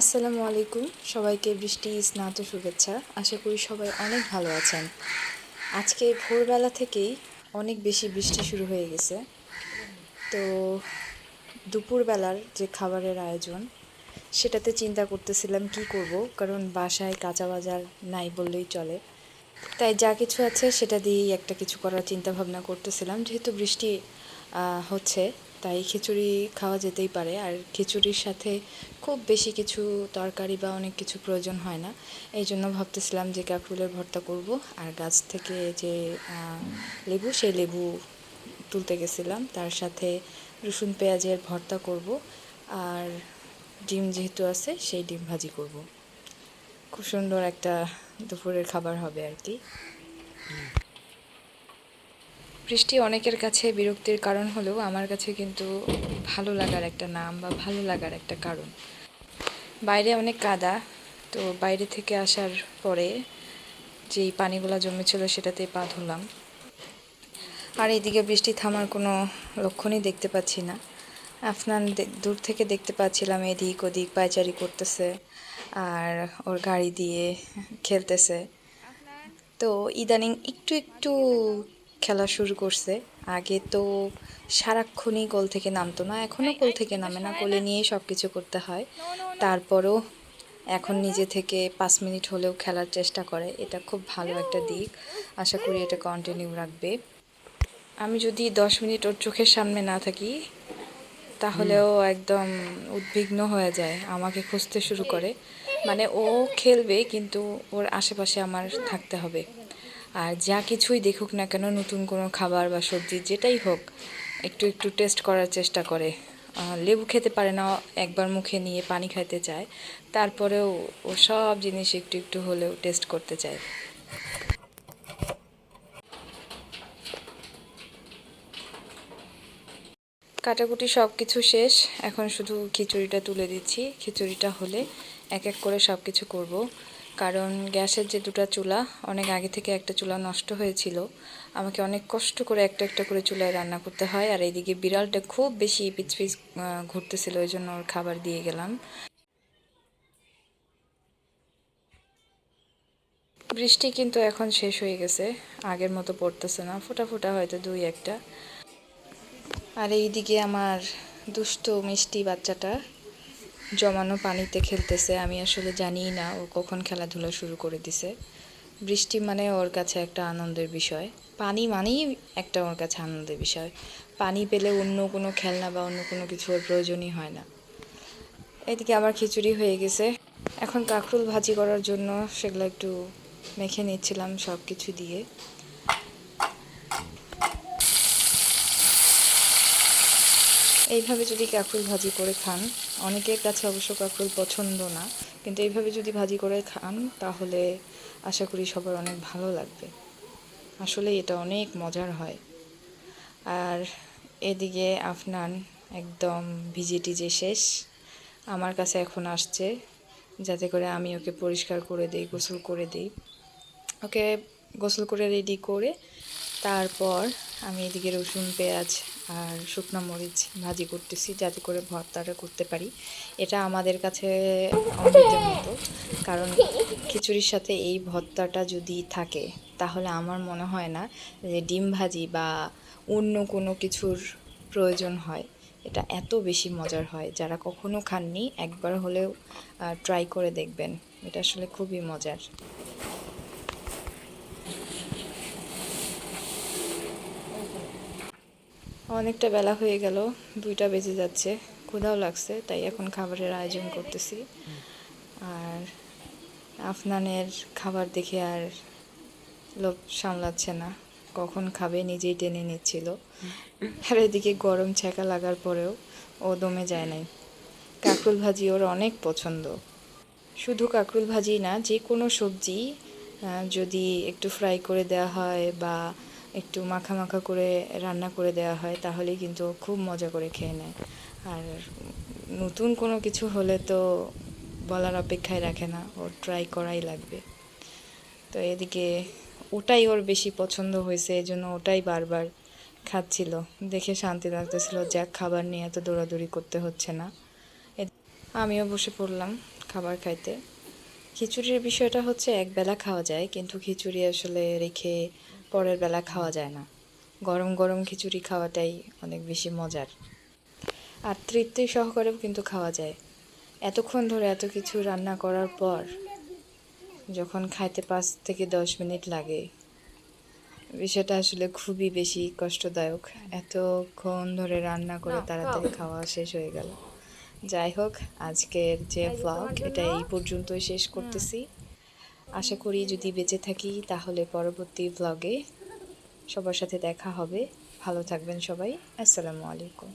আসসালামু আলাইকুম। সবাইকে বৃষ্টি, স্নাত শুভেচ্ছা। আশা করি সবাই অনেক ভালো আছেন। আজকে ভোরবেলা থেকেই অনেক বেশি বৃষ্টি শুরু হয়ে গেছে। তো দুপুরবেলার যে খাবারের আয়োজন, সেটাতে চিন্তা করতেছিলাম কি করব, কারণ বাসায় কাঁচা বাজার নাই বললেই চলে। তাই যা কিছু আছে সেটা দিয়েই একটা কিছু করার চিন্তা ভাবনা করতেছিলাম। যেহেতু বৃষ্টি হচ্ছে তাই খিচুড়ি খাওয়া যেতেই পারে। আর খিচুড়ির সাথে খুব বেশি কিছু তরকারি বা অনেক কিছু প্রয়োজন হয় না। এই জন্য ভাবতেছিলাম যে কাঁকরুলের ভর্তা করব। আর গাছ থেকে যে লেবু, সেই লেবু তুলতে গেছিলাম। তার সাথে রসুন পেঁয়াজের ভর্তা করব। আর ডিম যেহেতু আছে, সেই ডিম ভাজি করব। খুব সুন্দর একটা দুপুরের খাবার হবে আর কি। বৃষ্টি অনেকের কাছে বিরক্তির কারণ হলেও আমার কাছে কিন্তু ভালো লাগার একটা নাম বা ভালো লাগার একটা কারণ। বাইরে অনেক কাদা, তো বাইরে থেকে আসার পরে যেই পানিগুলো জমেছিল সেটাতে পা ধুলাম। আর এইদিকে বৃষ্টি থামার কোনো লক্ষণই দেখতে পাচ্ছি না। আফনান দূর থেকে দেখতে পাচ্ছিলাম এদিক ওদিক পায়চারি করতেছে আর ওর গাড়ি দিয়ে খেলতেছে। তো ইদানিং একটু একটু খেলা শুরু করছে। আগে তো সারাক্ষণই কোল থেকে নামতো না এখনও কোল থেকে নামে না কোলে নিয়েই সব কিছু করতে হয়। তারপরও এখন নিজে থেকে পাঁচ মিনিট হলেও খেলার চেষ্টা করে, এটা খুব ভালো একটা দিক। আশা করি এটা কন্টিনিউ রাখবে। আমি যদি দশ মিনিট ওর চোখের সামনে না থাকি, তাহলেও একদম উদ্বিগ্ন হয়ে যায়, আমাকে খুঁজতে শুরু করে। মানে ও খেলবে, কিন্তু ওর আশেপাশে আমার থাকতে হবে। আর যা কিছুই দেখুক না কেন, নতুন কোনো খাবার বা সবজি, যেটাই হোক, একটু একটু টেস্ট করার চেষ্টা করে। লেবু খেতে পারে না, একবার মুখে নিয়ে পানি খাইতে চায়, তারপরেও ও সব জিনিস একটু একটু হলেও টেস্ট করতে চায়। কাটাকুটি সব কিছু শেষ, এখন শুধু খিচুড়িটা তুলে দিচ্ছি। খিচুড়িটা হলে এক এক করে সব কিছু করব। কারণ গ্যাসের যে দুটো চুলা, অনেক আগে থেকে একটা চুলা নষ্ট হয়েছিল। আমাকে অনেক কষ্ট করে একটা একটা করে চুলায় রান্না করতে হয় আর এইদিকে বিড়ালটা খুব বেশি পিচ পিচ ঘুরতেছিল ওই জন্য ওর খাবার দিয়ে গেলাম। বৃষ্টি কিন্তু এখন শেষ হয়ে গেছে, আগের মতো পড়তেছে না, ফোটা ফোটা হয়তো দুই একটা। আর এইদিকে আমার দুষ্ট মিষ্টি বাচ্চাটা জমানো পানিতে খেলতেছে, আমি আসলে জানিই না ও কখন খেলাধুলা শুরু করে দিছে। বৃষ্টি মানে ওর কাছে একটা আনন্দের বিষয়। পানি মানেই একটা ওর কাছে আনন্দের বিষয়। পানি পেলে অন্য কোনো খেলনা বা অন্য কোনো কিছু ওর প্রয়োজনই হয় না। এদিকে আবার খিচুড়ি হয়ে গেছে। এখন কাঁকরুল ভাজি করার জন্য সেগুলো একটু মেখে নিচ্ছিলাম সব কিছু দিয়ে। এইভাবে যদি কাঁকরুল ভাজি করে খান, অনেকের কাছে অবশ্য কাঁকরুল পছন্দ না, কিন্তু এইভাবে যদি ভাজি করে খান, তাহলে আশা করি সবার অনেক ভালো লাগবে। আসলে এটা অনেক মজার হয়। আর এদিকে আফনান একদম ভিজে টিজে শেষ। আমার কাছে এখন আসছে, যাতে করে আমি ওকে পরিষ্কার করে দিই, গোসল করে দিই। ওকে গোসল করে রেডি করে তারপর আমি এদিকে রসুন, পেঁয়াজ আর শুকনো মরিচ ভাজি করতেছি যাতে করে ভর্তাটা করতে পারি। এটা আমাদের কাছে মতো, কারণ খিচুড়ির সাথে এই ভর্তাটা যদি থাকে, তাহলে আমার মনে হয় না যে ডিম ভাজি বা অন্য কোনো কিছুর প্রয়োজন হয়। এটা এত বেশি মজার হয়, যারা কখনো খাননি একবার হলেও ট্রাই করে দেখবেন। এটা আসলে খুবই মজার। অনেকটা বেলা হয়ে গেল, দুইটা বেজে যাচ্ছে, ক্ষুধাও লাগছে, তাই এখন খাবারের আয়োজন করতেছি। আর আফনানের খাবার দেখে আর লোভ সামলাচ্ছে না, কখন খাবে নিজেই টেনে নিচ্ছিল। আর এদিকে গরম ছ্যাঁকা লাগার পরেও ও দমে যায় নাই। কাঁকরুল ভাজি ওর অনেক পছন্দ। শুধু কাঁকরুল ভাজি না, যে কোনো সবজি যদি একটু ফ্রাই করে দেওয়া হয় বা একটু মাখা মাখা করে রান্না করে দেওয়া হয়, তাহলেই কিন্তু ও খুব মজা করে খেয়ে নেয়। আর নতুন কোনো কিছু হলে তো বলার অপেক্ষায় রাখে না, ওর ট্রাই করাই লাগবে। তো এদিকে ওটাই ওর বেশি পছন্দ হয়েছে এই জন্য ওটাই বারবার খাচ্ছিল। দেখে শান্তি লাগতেছিল, যাক, খাবার নিয়ে এত দৌড়াদৌড়ি করতে হচ্ছে না। আমিও বসে পড়লাম খাবার খাইতে। খিচুড়ির বিষয়টা হচ্ছে এক বেলা খাওয়া যায়, কিন্তু খিচুড়ি আসলে রেখে পরের বেলা খাওয়া যায় না। গরম গরম খিচুড়ি খাওয়াটাই অনেক বেশি মজার। আর তৃপ্তি সহকারেও কিন্তু খাওয়া যায়। এতক্ষণ ধরে এত কিছু রান্না করার পর যখন খাইতে পাঁচ থেকে দশ মিনিট লাগে, বিষয়টা আসলে খুবই বেশি কষ্টদায়ক। এতক্ষণ ধরে রান্না করে তাড়াতাড়ি খাওয়া শেষ হয়ে গেল। যাই হোক, আজকের যে ব্লগ এটা এই পর্যন্তই শেষ করতেছি। আশা করি যদি বেঁচে থাকি তাহলে পরবর্তী ব্লগে সবার সাথে দেখা হবে। ভালো থাকবেন সবাই। আসসালামু আলাইকুম।